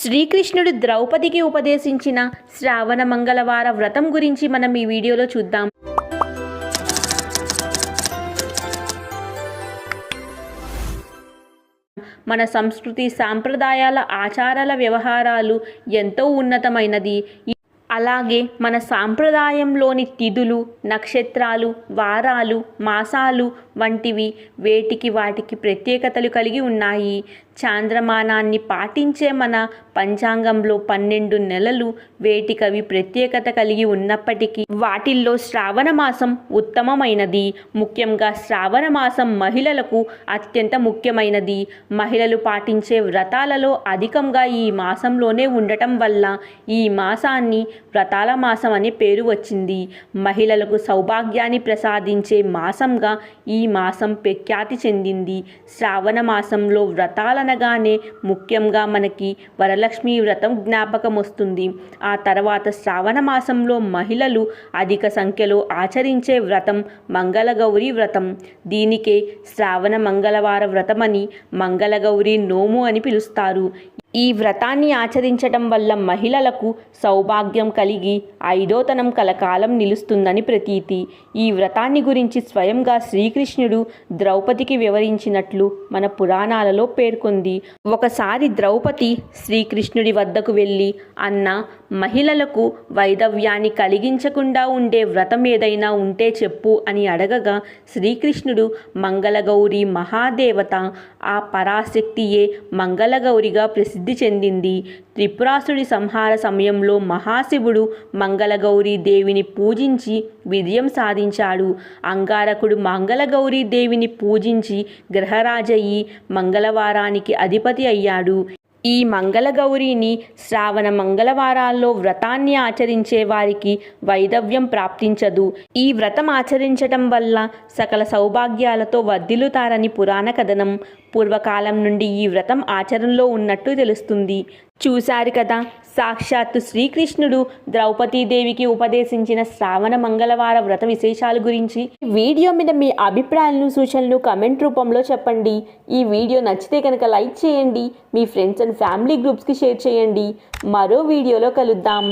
శ్రీకృష్ణుడు ద్రౌపదికి ఉపదేశించిన శ్రావణ మంగళవార వ్రతం గురించి మనం ఈ వీడియోలో చూద్దాం. మన సంస్కృతి సాంప్రదాయాల ఆచారాల వ్యవహారాలు ఎంతో ఉన్నతమైనది. అలాగే మన సాంప్రదాయంలోని తిథులు నక్షత్రాలు వారాలు మాసాలు వంటివి వేటికి వాటికి ప్రత్యేకతలు కలిగి ఉన్నాయి. చాంద్రమానాన్ని పాటించే మన పంచాంగంలో పన్నెండు నెలలు వేటికవి ప్రత్యేకత కలిగి ఉన్నప్పటికీ వాటిల్లో శ్రావణ మాసం ఉత్తమమైనది. ముఖ్యంగా శ్రావణ మాసం మహిళలకు అత్యంత ముఖ్యమైనది. మహిళలు పాటించే వ్రతాలలో అధికంగా ఈ మాసంలోనే ఉండటం వల్ల ఈ మాసాన్ని వ్రతాల మాసం అనే పేరు వచ్చింది. మహిళలకు సౌభాగ్యాన్ని ప్రసాదించే మాసంగా ఈ మాసం ప్రఖ్యాతి చెందింది. శ్రావణ మాసంలో వ్రతాలనగానే ముఖ్యంగా మనకి వరలక్ష్మి వ్రతం జ్ఞాపకం వస్తుంది. ఆ తర్వాత శ్రావణ మాసంలో మహిళలు అధిక సంఖ్యలో ఆచరించే వ్రతం మంగళగౌరి వ్రతం. దీనికే శ్రావణ మంగళవార వ్రతమని మంగళగౌరి నోము అని పిలుస్తారు. ఈ వ్రతాన్ని ఆచరించటం వల్ల మహిళలకు సౌభాగ్యం కలిగి ఐదోతనం కలకాలం నిలుస్తుందని ప్రతీతి. ఈ వ్రతాన్ని గురించి స్వయంగా శ్రీకృష్ణుడు ద్రౌపదికి వివరించినట్లు మన పురాణాలలో పేర్కొంది. ఒకసారి ద్రౌపది శ్రీకృష్ణుడి వద్దకు వెళ్ళి అన్న మహిళలకు వైదవ్యాన్ని కలిగించకుండా ఉండే వ్రతం ఏదైనా ఉంటే చెప్పు అని అడగగా శ్రీకృష్ణుడు మంగళగౌరి మహాదేవత ఆ పరాశక్తియే మంగళగౌరిగా ప్రసిద్ధి చెందింది. త్రిపురాసుడి సంహార సమయంలో మహాశివుడు మంగళగౌరీ దేవిని పూజించి విజయం సాధించాడు. అంగారకుడు మంగళగౌరీ దేవిని పూజించి గ్రహరాజయ్యి మంగళవారానికి అధిపతి అయ్యాడు. ఈ మంగళగౌరిని శ్రావణ మంగళవారాల్లో వ్రతాన్ని ఆచరించే వారికి వైదవ్యం ప్రాప్తించదు. ఈ వ్రతం ఆచరించటం వల్ల సకల సౌభాగ్యాలతో వర్ధిల్లుతారని పురాణ కథనం. పూర్వకాలం నుండి ఈ వ్రతం ఆచరణలో ఉన్నట్టు తెలుస్తుంది. చూశారు కదా సాక్షాత్తు శ్రీకృష్ణుడు ద్రౌపదీదేవికి ఉపదేశించిన శ్రావణ మంగళవార వ్రత విశేషాల గురించి. వీడియో మీద మీ అభిప్రాయాలను సూచనలు కమెంట్ రూపంలో చెప్పండి. ఈ వీడియో నచ్చితే కనుక లైక్ చేయండి. మీ ఫ్రెండ్స్ అండ్ ఫ్యామిలీ గ్రూప్స్కి షేర్ చేయండి. మరో వీడియోలో కలుద్దాం.